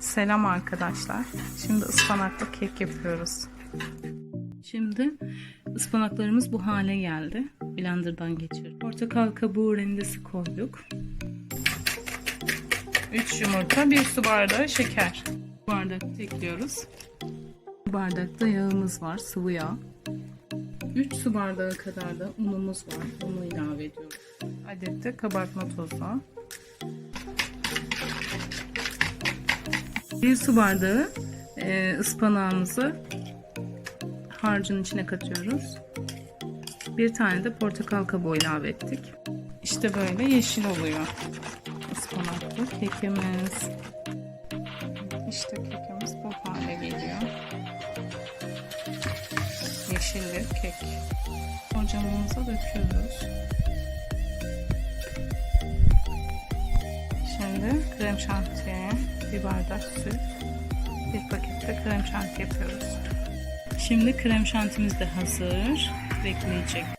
Selam arkadaşlar. Şimdi ıspanaklı kek yapıyoruz. Şimdi ıspanaklarımız bu hale geldi. Blender'dan geçir. Portakal kabuğu rendesi koyduk. 3 yumurta, 1 su bardağı şeker. Bardak ekliyoruz. Bu bardakta yağımız var, sıvı yağ. 3 su bardağı kadar da unumuz var. Unu ilave ediyoruz. Adette kabartma tozu. 1 su bardağı e, ıspanağımızı harcın içine katıyoruz. Bir tane de portakal kabuğu ilave ettik. İşte böyle yeşil oluyor ıspanaklı kekimiz. İşte kekimiz bu hale geliyor. Yeşil bir kek. Ocağımıza döküyoruz. Şimdi krem şantiye, bir bardak süt, bir pakette krem şanti yapıyoruz. Şimdi krem şantimiz de hazır. Bekleyecek